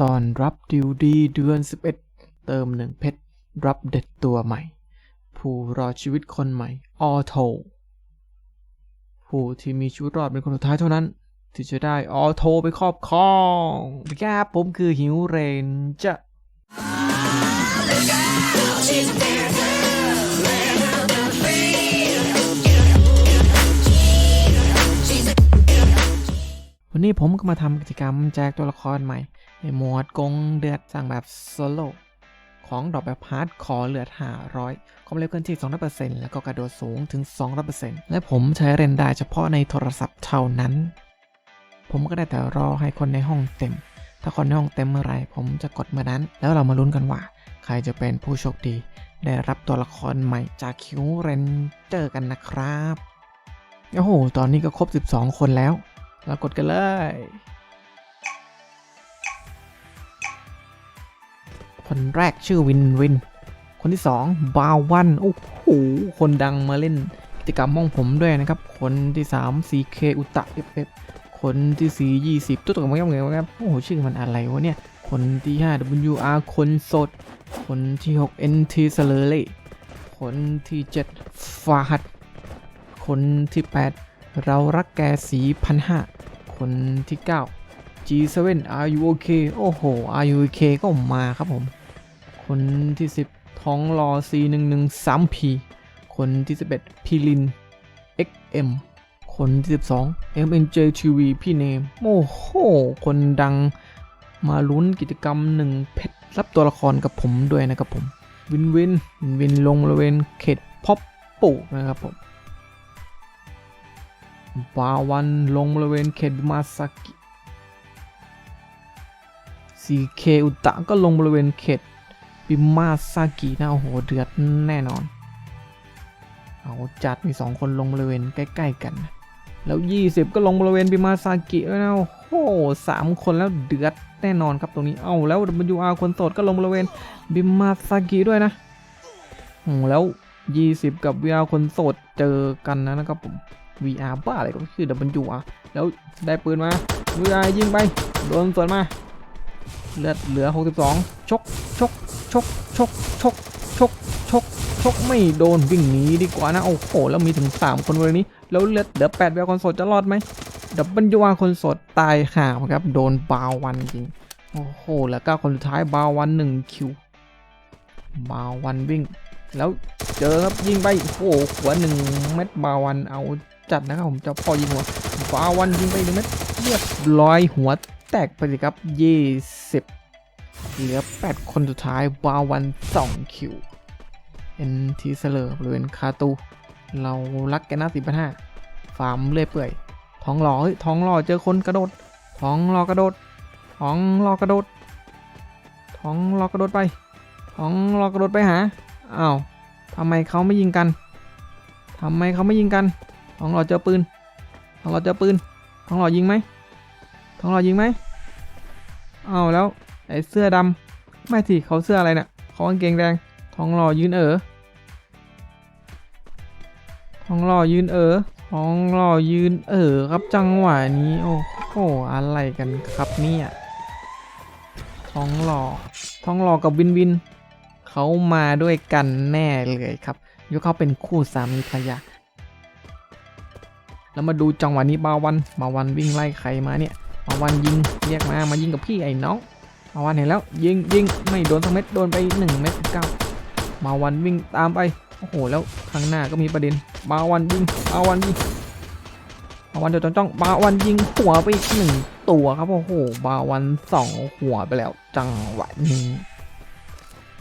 ตอนรับดิวดีเดือน 11 เติมหนึ่งเพชร รับเด็ดตัวใหม่ ผู้รอชีวิตคนใหม่ ออโทผู้ที่มีชีวิตรอดเป็นคนสุดท้ายเท่านั้น ที่จะได้ออโทไปครอบครองครับผมคือหิวเรนจะวันนี้ผมก็มาทำกิจกรรมแจกตัวละครใหม่ หมวดกงเดือดสร้างแบบโซโล่ของดอกแบบพาร์ทขอเลือด500 ความเร็วเคลื่อนที่ 200%แล้วก็กระโดดสูงถึง 200%และผมใช้เรนได้เฉพาะในโทรศัพท์เท่านั้น ผมก็ได้แต่รอให้คนในห้องเต็ม ถ้าคนในห้องเต็มเมื่อไรผมจะกดเมื่อนั้น แล้วเรามาลุ้นกันว่า ใครจะเป็นผู้โชคดี ได้รับตัวละครใหม่จากคิวเรนเจอร์กันนะครับ โอ้โห ตอนนี้ก็ครบ 12 คนแล้ว เรากดกันเลย คนแรกชื่อวินวิน คนที่สองบาวันโอ้โหคนดังมาเล่นกิจกรรมห้องผมด้วยนะครับ คนที่สาม CK อุตะ FF คนที่สี่ยี่สิบตัวตัวมันยังไงวะครับ โอ้โห ชื่อมันอะไรวะเนี่ย คนที่ห้า WR คนสด คนที่หก NT เสลอเล่คนที่เจ็ดฟาฮัด คนที่แปดเรารักแกสีพันห้าคนที่ 9 G7 Are you okay โอ้โห Are you okay ก็มาครับผม คนที่ 10 ท้องรอ C11 3P คนที่ 11พิลิน XM คนที่ 12 MNJ TV พี่เนม โอ้โห คนดังมาลุ้นกิจกรรมหนึ่งเพชรรับตัวละครกับผมด้วยนะครับผม วินวิน วินวินลงบริเวณเขตพ็อปปูนะครับผมบาวันลงบริเวณเขตมาซากิ ซีเคอุตะก็ลงบริเวณเขตบิมาซากินะโอ้โหเดือดแน่นอน เอาจัดมีสองคนลงบริเวณใกล้ ๆ กัน แล้ว 20 ก็ลงบริเวณบิมาซากิแล้วนะโอ้โหสามคนแล้วเดือดแน่นอนครับตรงนี้เอาแล้ว WR คนโสดก็ลงบริเวณบิมาซากิด้วยนะโอ้แล้ว 20 กับ VR คนโสดเจอกันนะนะครับผม VR บ้าอะไรก็คือ WR แล้วได้ปืนมา VR ยิงไปโดนสวนมา เลือดเหลือ 62 ชก ชก ชก ชก ชก ชก ชก ชก ไม่โดนวิ่งหนีดีกว่านะ โอ้โห แล้วมีถึง 3 คนเลยนี้ แล้วเลือดเหลือ8 VR คนโสดจะรอดไหม WR คนโสดตายห่าครับ โดนบาววันจริง โอ้โห แล้วก็คนสุดท้ายบาววัน1คิว บาววันวิ่ง แล้วเจอครับยิงไป โอ้โห หัวหนึ่งเม็ดบาวันเอาจัดนะครับผมจะพอยิงหัวบาวันยิงไปหนึ่งเม็ดเรียบร้อยหัว แตกไปเลยครับยี่สิบเหลือแปดคนสุดท้ายบาวันสองคิว เอ็นทีเซเลอร์บริเวณคาตู เรารักแกน่าสี่พันห้าฟาร์มเรื่อยเปื่อย ท้องหล่อเฮ้ยท้องหล่อเจอคนกระโดด ท้องหล่อกระโดด ท้องหล่อกระโดด ท้องหล่อกระโดดไป ท้องหล่อกระโดดไปหา อ้าวทำไมเขาไม่ยิงกัน ทำไมเขาไม่ยิงกัน ท้องหล่อเจอปืน ท้องหล่อเจอปืน ท้องหล่อยิงไหม ท้องหล่อยิงไหมเอาแล้วไอ้เสื้อดำไม่สิเขาเสื้ออะไรเนี่ยเขากางเกงแดงท้องหล่อยืนเออท้องหล่อยืนเออท้องหล่อยืนเออครับจังหวะนี้โอ้โหอะไรกันครับเนี่ยท้องหล่อท้องหล่อกับวินวินเขามาด้วยกันแน่เลยครับยกเขาเป็นคู่สามีภรรยาแล้วมาดูจังหวะนี้บาวันบาวันวิ่งไล่ใครมาเนี่ย บาวันยิงเรียกมามายิงกับพี่ไอ้น้องบาวันเห็นแล้วยิงยิงไม่โดนสักเม็ดโดนไปหนึ่งเม็ดเก้าบาวันวิ่งตามไปโอ้โหแล้วข้างหน้าก็มีประเด็นบาวันยิงบาวันยิงบาวันเดี๋ยวจ้องจ้องบาวันยิงหัวไปอีกหนึ่งตัวครับโอ้โหบาวันสองหัวไปแล้วจังหวะนี้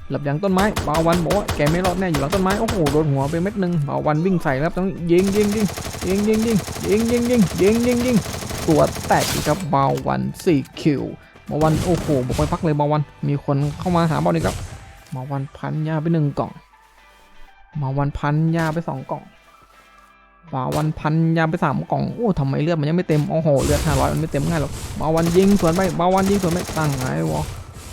หลับยังต้นไม้บาวันบอกว่าแกไม่รอดแน่อยู่หลังต้นไม้โอ้โหโดนหัวไปเม็ดหนึ่งบาวันวิ่งใส่แล้วต้องยิงยิงยิงยิงยิงยิงยิงยิงยิงยิงยิงยิง ตัวแตกอีกครับบาวันสี่คิวบาวันโอ้โหบอกไปพักเลยบาวัน มีคนเข้ามาหาบอลอีกครับบาวันพันยาไปหนึ่งกล่องบาวันพันยาไปสองกล่องบาวันพันยาไปสามกล่องโอ้ทำไมเลือดมันยังไม่เต็มโอ้โหเลือดห้าร้อยมันไม่เต็มง่ายหรอกบาวันยิงสวนไปบาวันยิงสวนไปตั้งไงวะ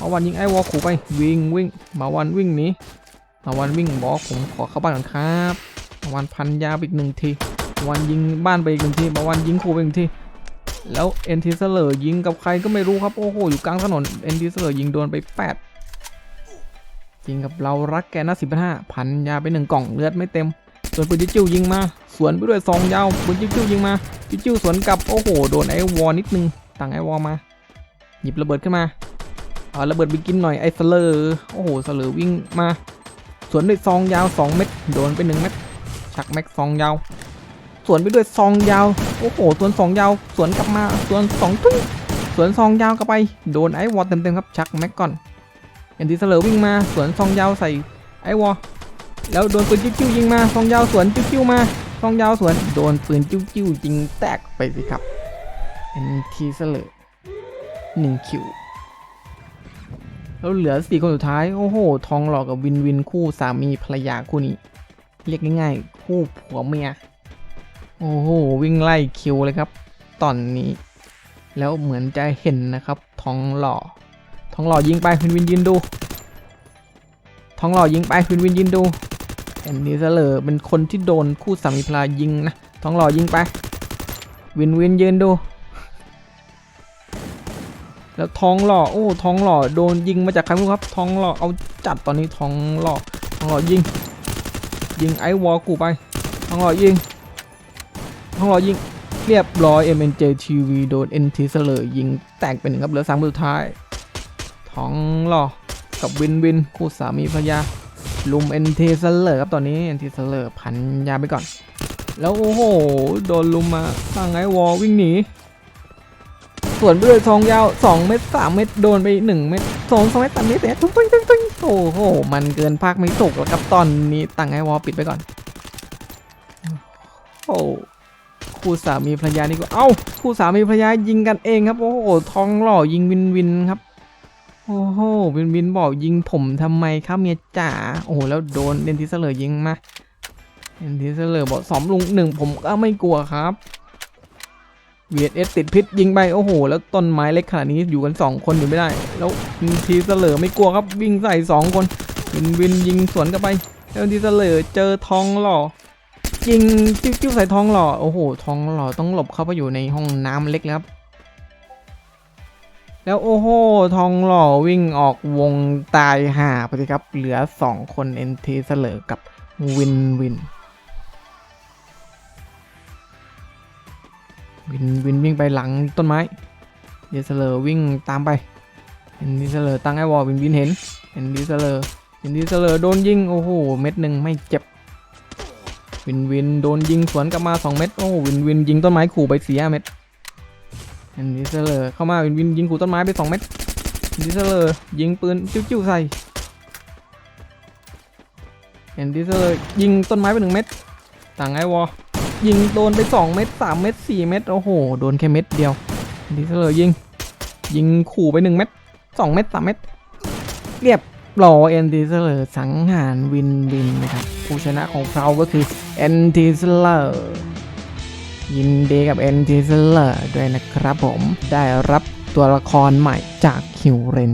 มาวันยิงไอ้วอลขู่ไปวิ่งวิ่งมาวันวิ่งหนีมาวันวิ่งบอกผมขอเข้าบ้านก่อนครับมาวันพันยาไปอีกหนึ่งทีมาวันยิงบ้านไปอีกหนึ่งทีมาวันยิงขู่ไปอีกหนึ่งที แล้วเอ็นทีเซเลอร์ยิงกับใครก็ไม่รู้ครับ โอ้โห อยู่กลางถนนเอ็นทีเซเลอร์ยิงโดนไปแปดยิงกับเรารักแกนะสิบห้าพันยาไปหนึ่งกล่องเลือดไม่เต็ม ส่วนปืนจิ้วยิงมา สวนไปด้วยซองยาวปืนจิ้วยิงมาจิ้วสวนกลับโอ้โห โดนไอวอนิดนึงตั้งไอวอมา หยิบระเบิดขึ้นมาเอาระเบิดไปกินหน่อยไอสเลอร์โอ้โหสเลอร์วิ่งมา สวนด้วยซองยาว 2 เม็ดโดนไป1เม็ดชักแม็กซองยาว วนไปด้วยซองยาว โอ้โห สวนซองยาว สวนกลับมา สวนสองตุ้งสวนซองยาวกลับไป โดนไอวอลเต็มๆครับ ชักแม็กก่อนเอ็นดีสลอวิ่งมา สวนซองยาวใส่ไอวอลแล้วโดนปืนจิ้วๆยิงมา ซองยาวสวนจิ้วๆมา ซองยาวสวน โดนปืนจิ้วๆยิงแตกไปสิครับเอ็นทีสลอหนึ่งคิวแล้วเหลือสี่คนสุดท้าย โอ้โห ทองหลอกกับวินวินคู่สามีภรรยาคู่นี้ เรียกง่ายๆ คู่ผัวเมีย โอ้โหวิ่งไล่คิวเลยครับ ตอนนี้ แล้วเหมือนจะเห็นนะครับทองหล่อทองหล่อยิงไปวินวินยืนดูทองหล่อยิงไปวินวินยืนดูแอนดี้เซเลอเป็นคนที่โดนคู่สามีภรรยายิงนะทองหล่อยิงไป วินวินยืนดู แล้วทองหล่อโอ้ทองหล่อโดนยิงมาจากใครไม่รู้ครับทองหล่อเอาจัดตอนนี้ทองหล่อทองหล่อยิง ยิงไอวอลกูไปทองหล่อยิง ทองหล่อยิงเรียบร้อย MNJ TV โดน NT เสลอยิงแตกเป็นหนึ่งครับเหลือสามสุดท้ายท้องหล่อกับวินวินคู่สามีภรรยาลุม NT เสลอครับตอนนี้ NT เสลอพันยาไปก่อน แล้วโอ้โห โดนลุมมาตั้งไอวอลวิ่งหนีส่วนไปด้วยทองยาว 2 เม็ด3เม็ดโดนไป 1 เม็ด2 2เม็ด3เม็ดเม็ดตุ้งตุ้งตุ้งตุ้งโอ้โห มันเกินภาคไม่ตกแล้วครับตอนนี้ตั้งไอวอลปิดไปก่อน โอ้ คู่สามีภรรยานี่ก็เอ้าคู่สามีภรรยายิงกันเองครับโอ้โหทองหล่อยิงวินวินครับโอ้โหวินวินบอกยิงผมทำไมครับเมียจ๋าโอ้โหแล้วโดนเดนทิสเลอร์ยิงมาเดนทิสเลอร์บอกสอมลุงหนึ่งผมก็ไม่กลัวครับ VSS ติดพิษยิงไปโอ้โห แล้วต้นไม้เล็กขนาดนี้อยู่กัน 2 คนอยู่ไม่ได้ แล้วทีเสลอไม่กลัวครับวิ่งใส่ 2 คนวินวินยิงสวนกลับไปแล้วทีเสลอเจอทองหล่อ ยิงจิ้วจิ้วใส่ทองหล่อโอ้โหทองหล่อต้องหลบเข้าไปอยู่ในห้องน้ำเล็กครับ แล้วโอ้โหทองหล่อวิ่งออกวงตายห่าไปสิครับ เหลือ 2 คนเอ็นทีเสลอกับวินวินวินวินวิ่งไปหลังต้นไม้เดซเลอร์วิ่งตามไปเห็นดีเซเลอร์ตั้งไอ้วอลวินวินเห็นเห็นดีเซเลอร์เห็นดีเซเลอร์โดนยิงโอ้โหเม็ดหนึ่งไม่เจ็บ วินวินโดนยิงสวนกลับมา 2 เม็ดโอ้วินวินยิงต้นไม้ขู่ไปสี่ห้าเม็ดเห็นดีเซเลอร์เข้ามาวินวินยิงขู่ต้นไม้ไป2เม็ดเห็นดีเซเลอร์ยิงปืนจิ้วๆใส่เห็นดีเซอร์ยิงต้นไม้ไปหนึ่งเม็ดตั้งไอวอลยิงโดนไป2เม็ด3เม็ด4เม็ดโอ้โหโดนแค่เม็ดเดียวดีเซลเลยยิงยิงขู่ไป1เม็ด2เม็ด3เม็ดเรียบ ร้อเอนดีเซลร์สังหารวินวินนะครับ ผู้ชนะของเราก็คือเอนดีเซลร์ยินดีกับเอนดีเซลร์ด้วยนะครับผมได้รับตัวละครใหม่จากคิวเรน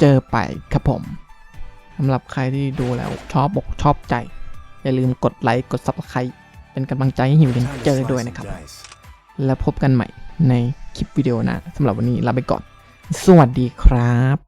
เจอไปครับผมสำหรับใครที่ดูแล้วชอบอกชอบใจ อย่าลืมกดไลค์กด Subscribe เป็นกำลังใจให้หิวเรนเจอร์ด้วยนะครับ แล้วพบกันใหม่ในคลิปวิดีโอหนะสำหรับวันนี้ลาไปก่อน สวัสดีครับ